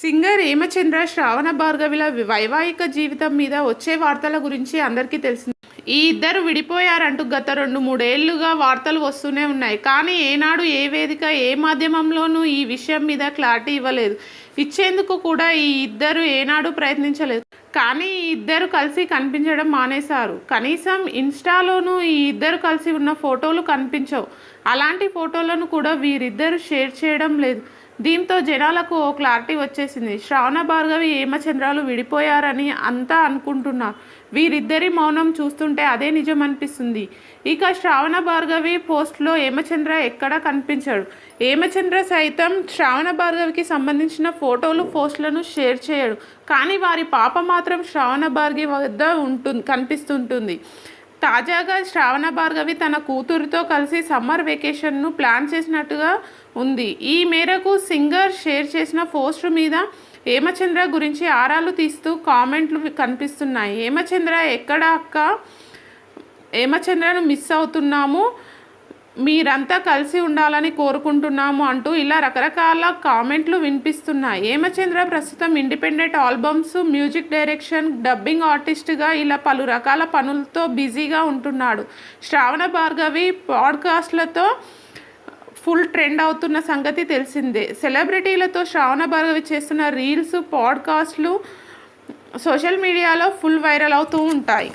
Singer Hemachandra శ్రావణ భార్గవిల వైవాహిక జీవితం మీద వచ్చే వార్తల గురించి అందరికీ తెలిసింది. ఈ ఇద్దరు విడిపోయారంటూ గత రెండు మూడేళ్ళుగా వార్తలు వస్తూనే ఉన్నాయి. కానీ ఏనాడు ఏ వేదిక ఏ మాధ్యమంలోనూ ఈ విషయం మీద క్లారిటీ ఇవ్వలేదు. ఇచ్చేందుకు కూడా ఈ ఇద్దరు ఏనాడు ప్రయత్నించలేదు. కానీ ఈ ఇద్దరు కలిసి కనిపించడం మానేశారు. కనీసం ఇన్స్టాలోనూ ఈ ఇద్దరు కలిసి ఉన్న ఫోటోలు కనిపించవు. అలాంటి ఫోటోలను కూడా వీరిద్దరు షేర్ చేయడం లేదు. దీంతో జనాలకు ఓ క్లారిటీ వచ్చేసింది. శ్రావణ భార్గవి హేమచంద్రాలు విడిపోయారని అంతా అనుకుంటున్నారు వీరిద్దరి మౌనం చూస్తుంటే అదే నిజం అనిపిస్తుంది. ఇక శ్రావణ భార్గవి పోస్ట్లో హేమచంద్ర ఎక్కడా కనిపించాడు. హేమచంద్ర సైతం శ్రావణ భార్గవికి సంబంధించిన ఫోటోలు పోస్టులను షేర్ చేయడు. కానీ వారి పాప మాత్రం శ్రావణ భార్గవి వద్ద ఉంటుంది కనిపిస్తుంటుంది. తాజాగా శ్రావణ భార్గవి తన కూతురితో కలిసి సమ్మర్ వెకేషన్ను ప్లాన్ చేసినట్టుగా ఉంది. ఈ మేరకు సింగర్ షేర్ చేసిన పోస్ట్ మీద హేమచంద్ర గురించి ఆరాలు తీస్తూ కామెంట్లు కనిపిస్తున్నాయి. హేమచంద్ర ఎక్కడ అక్క? హేమచంద్రను మిస్ అవుతున్నాము. మీరంతా కలిసి ఉండాలని కోరుకుంటున్నాము అంటూ ఇలా రకరకాల కామెంట్లు వినిపిస్తున్నాయి. హేమచంద్ర ప్రస్తుతం independent albums music direction dubbing ఆర్టిస్ట్గా ఇలా పలు రకాల పనులతో బిజీగా ఉంటున్నాడు. శ్రావణ భార్గవి పాడ్కాస్ట్లతో ఫుల్ ట్రెండ్ అవుతున్న సంగతి తెలిసిందే. సెలబ్రిటీలతో శ్రావణ భార్గవి చేస్తున్న రీల్స్ పాడ్కాస్ట్లు సోషల్ మీడియాలో ఫుల్ వైరల్ అవుతూ ఉంటాయి.